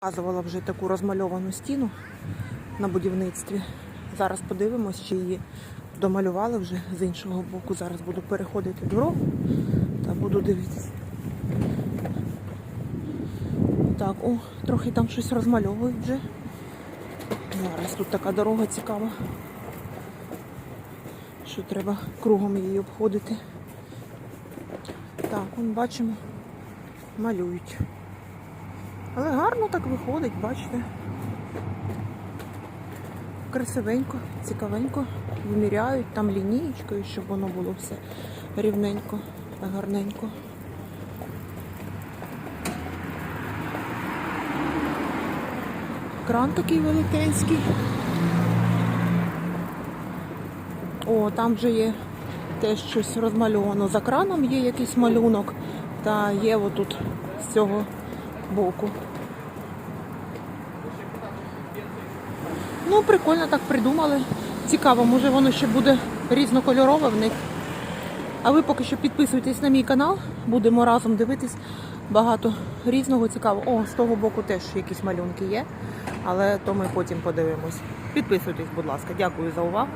Показувала вже таку розмальовану стіну на будівництві. Зараз подивимось, чи її домалювали вже з іншого боку. Зараз буду переходити дорогу та буду дивитися. Так, о, трохи там щось розмальовують вже. Зараз тут така дорога цікава. Що треба кругом її обходити. Так, он бачимо, малюють. Але гарно так виходить, бачите. Красивенько, цікавенько. Виміряють там лінієчкою, щоб воно було все рівненько, гарненько. Кран такий велетенський. О, там вже є теж щось розмальовано. За краном є якийсь малюнок, та є отут з цього боку. Ну, прикольно так придумали. Цікаво, може воно ще буде різнокольорове в них. А ви поки що підписуйтесь на мій канал, будемо разом дивитись багато різного цікавого. О, з того боку теж якісь малюнки є, але то ми потім подивимось. Підписуйтесь, будь ласка. Дякую за увагу.